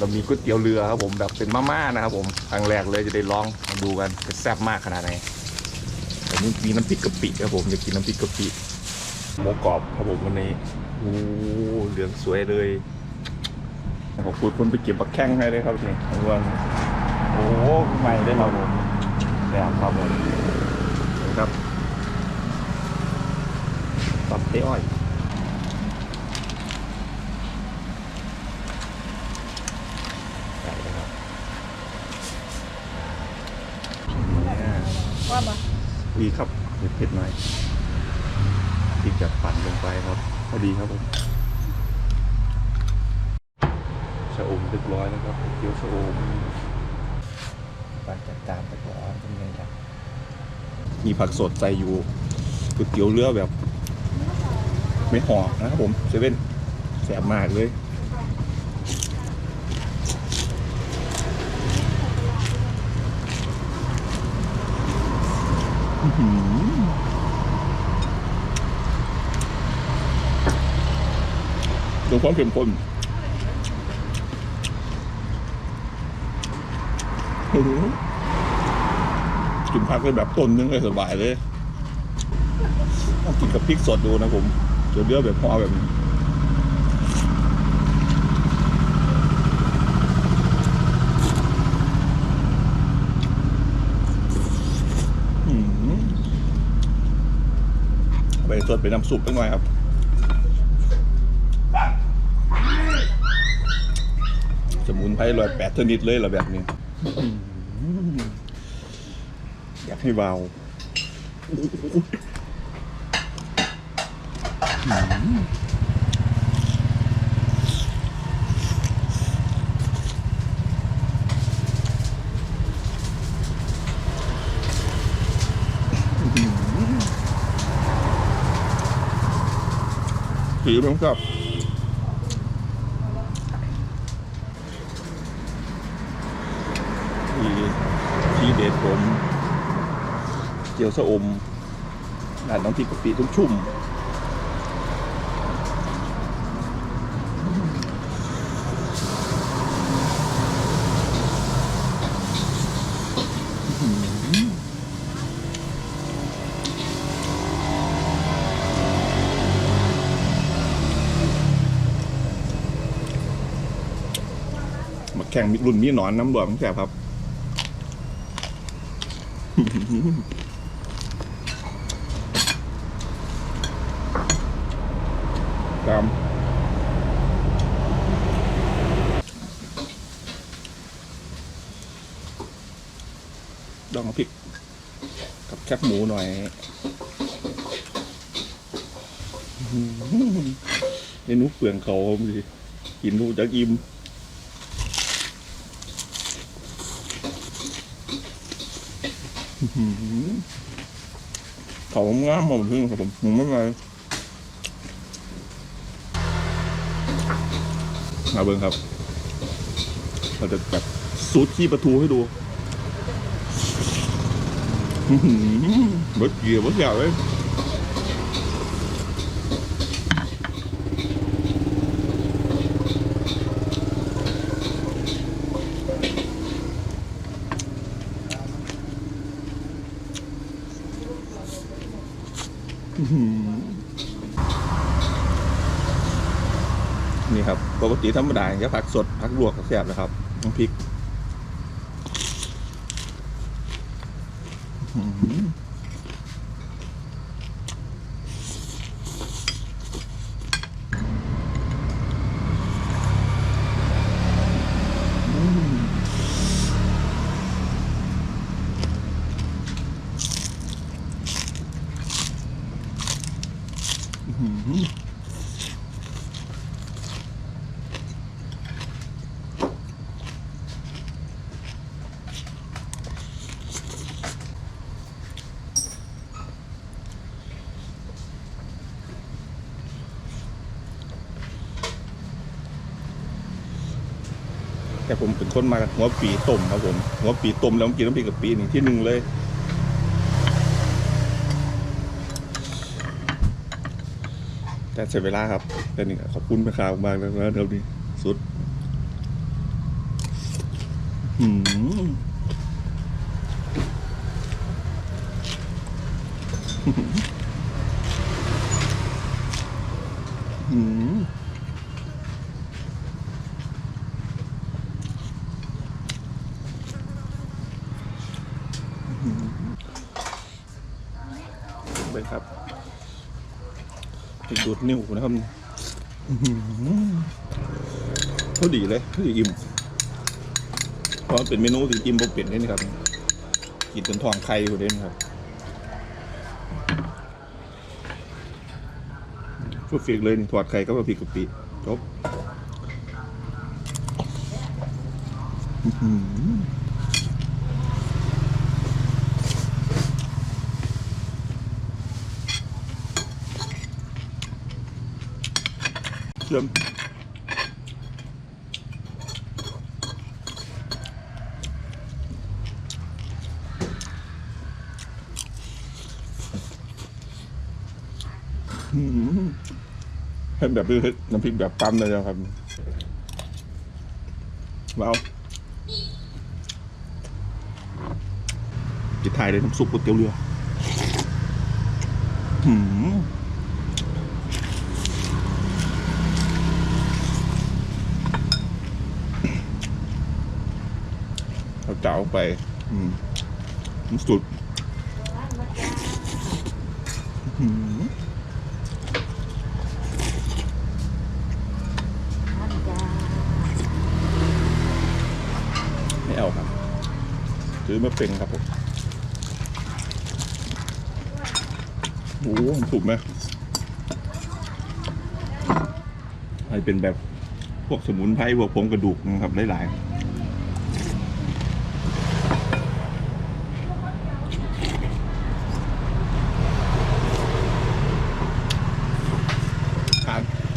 เรามีก๋วยเตี๋ยวเรือครับผมแบบเป็นมาม่านะครับผมครั้งแรกเลยจะได้ลองมาดูกันจะแซ่บมากขนาดไหนแต่นี่มีน้ำพริกกะปิครับผมอยากกินน้ำพริกกะปิหมูกรอบครับผมวันนี้โอ้เหลืองสวยเลยขอบคุณคนไปเก็บบักแข้งให้เลยครับนี่ทุกคนโอ้ใหม่ได้ครับผมแบบครับผมครับตับเต้อ้อย ใส่เลยครับเนี่ย ว่าบ่ดีครับเผ็ดๆหน่อยพริกจะปั่นลงไปครับพอดีครับผมชะอมเรียบร้อยแล้วครับเกี๊ยวชะอมปั่นจัดจานไปก่อนเป็นไงครับมีผักสดใส่อยู่ก๋วยเตี๋ยวเรือแบบ ไม่ห่อนะครับผมเซเว่นแสบมากเลย ดูความเข้มข้นกินผักได้แบบต้นนึงเลยสบายเลยต้องกินกับพริกสดดูนะผมเดี๋ยวเลือกแบบพอแบบนี้อื้อหือ เอาไปสดไปน้ำซุปไปหน่อยครับสมุนไพรร้อยแปดชนิดเลยเหรอแบบนี้ อยากให้เบาถืีเหมือนกับที่ทีเด็ดผม เจียวสะอมร้านน้องพริกกะปิทุ่มชุ่มม แข่งรุ่นมีหนอนน้ำหลวงแสบครับ ตามดองพริก กับแคบหมูหน่อยเมนูเปลืองเขาดิกินดูจากอิ่ม เขางามผมพึ่งครับผมผมไม่ไงมาเบิ้งครับ เราจะแบบซูดขี้ปลาทูให้ดูเบิดเกียร์เบิดยาวเลย นี่ครับปกติธรรมดาอย่างเงี้ยผักสดผักลวกก็แซ่บนะครับน้ำพริก แต่ผมเป็นคนมากับหัวปีต้มครับผม หัวปีต้มแล้วผมกินน้ำพริกกับปีนี่ที่หนึ่งเลยแต่ใช้เวลาครับแต่นี่ขอบคุณแม่ค้ามากนะครับเดี๋ยวนี้สุดหืมหืมไปครับให้ ดูดนิ้วนะครับอื้อหือเขาดีเลยเขาดีอิ่มเพราะเป็นเมนูที่กินบ่เป็นนี่นะครับ กินจนท้องไข่อยู่เด่นครับฟุกฟิกเลยนี่ถอดไข่ก็มาพริกกะปิจบ เชื่อมอื้อหือให้แบบนี้น้ำพริกแบบปั๊มเลยนะครับว้าวปิดท้ายเลยน้ำซุปก๋วยเตี๋ยวเรือหืมาเจ้าไป อืมสุดหืมไม่เอาครับซื้อมาเป็นครับผมโอ้โหถูกไหมให้เป็นแบบพวกสมุนไพรพวกผงกระดูกนะครับหลายๆ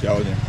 ท